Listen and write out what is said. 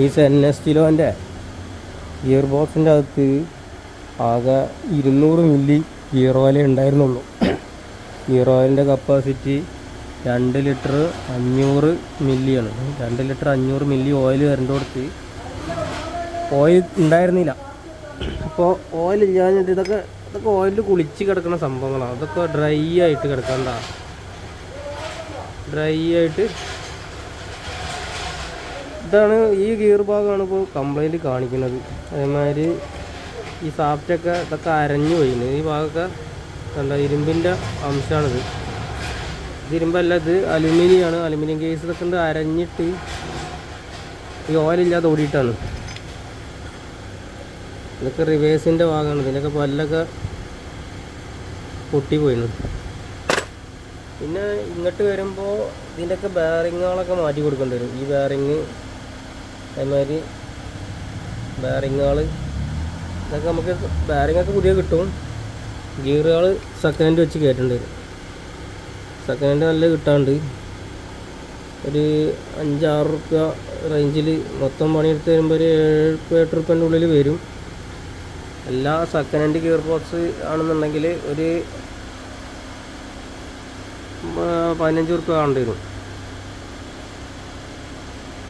ഈ Sen S കിലോന്റെ gear ബോക്സിന്റെ അകത്ത് ആകെ ഇരുന്നൂറ് മില്ലി ഗിയർ ഓയിലേ ഉണ്ടായിരുന്നുള്ളൂ. ഗിയർ ഓയിലിന്റെ കപ്പാസിറ്റി രണ്ട് ലിറ്റർ അഞ്ഞൂറ് മില്ലിയാണ് രണ്ട് ലിറ്റർ അഞ്ഞൂറ് മില്ലി ഓയിൽ വരേണ്ടടുത്ത് ഓയിൽ ഉണ്ടായിരുന്നില്ല. അപ്പോൾ ഓയിൽ ഇല്ലാഞ്ഞിട്ട് ഇതൊക്കെ ഇതൊക്കെ ഓയിലിൽ കുളിച്ച് കിടക്കുന്ന സംഭവങ്ങളാണ് അതൊക്കെ ഡ്രൈ ആയിട്ട് കിടക്കണ്ട. ഡ്രൈ ആയിട്ട് ഇതാണ് ഈ ഗിയർ ഭാഗമാണ് ഇപ്പോൾ കംപ്ലൈന്റ് കാണിക്കുന്നത്. അതേമാതിരി ഈ സാഫ്റ്റൊക്കെ ഇതൊക്കെ അരഞ്ഞു പോയിന് ഈ ഭാഗമൊക്കെ കണ്ട ഇരുമ്പിന്റെ അംശമാണിത്. ഇത് ഇരുമ്പല്ല ഇത് അലുമിനിയാണ്. അലുമിനിയം കേസ് ഇതൊക്കെ ഉണ്ട് അരഞ്ഞിട്ട് ഈ ഓയിലില്ലാതെ ഓടിയിട്ടാണ്. ഇതൊക്കെ റിവേഴ്സിന്റെ ഭാഗമാണ്. ഇതിനൊക്കെ പല്ലൊക്കെ പൊട്ടിപ്പോയിന് പിന്നെ ഇങ്ങോട്ട് വരുമ്പോൾ ഇതിന്റെയൊക്കെ ബാറിങ്ങുകളൊക്കെ മാറ്റി കൊടുക്കേണ്ടി വരും. ഈ ബെയറിങ് അതേമാതിരി ബാറിങ്ങുകൾ ഇതൊക്കെ നമുക്ക് ബെയറിങ്ങൊക്കെ പുതിയ കിട്ടും. ഗിയറുകൾ സെക്കൻഡ് ഹാൻഡ് വെച്ച് കയറ്റേണ്ടി വരും സെക്കൻഡ് ഹാൻഡ് നല്ല കിട്ടാണ്ട്. ഒരു അഞ്ചാറ് റുപ്യ റേഞ്ചിൽ മൊത്തം പണിയെടുത്ത് വരുമ്പോൾ ഒരു ഏഴ് എട്ട് റുപ്യന്റെ ഉള്ളിൽ വരും. എല്ലാ സെക്കൻഡ് ഹാൻഡ് ഗിയർ ബോക്സ് ആണെന്നുണ്ടെങ്കിൽ ഒരു പതിനഞ്ച് റുപ്യ കാണേണ്ടി വരും.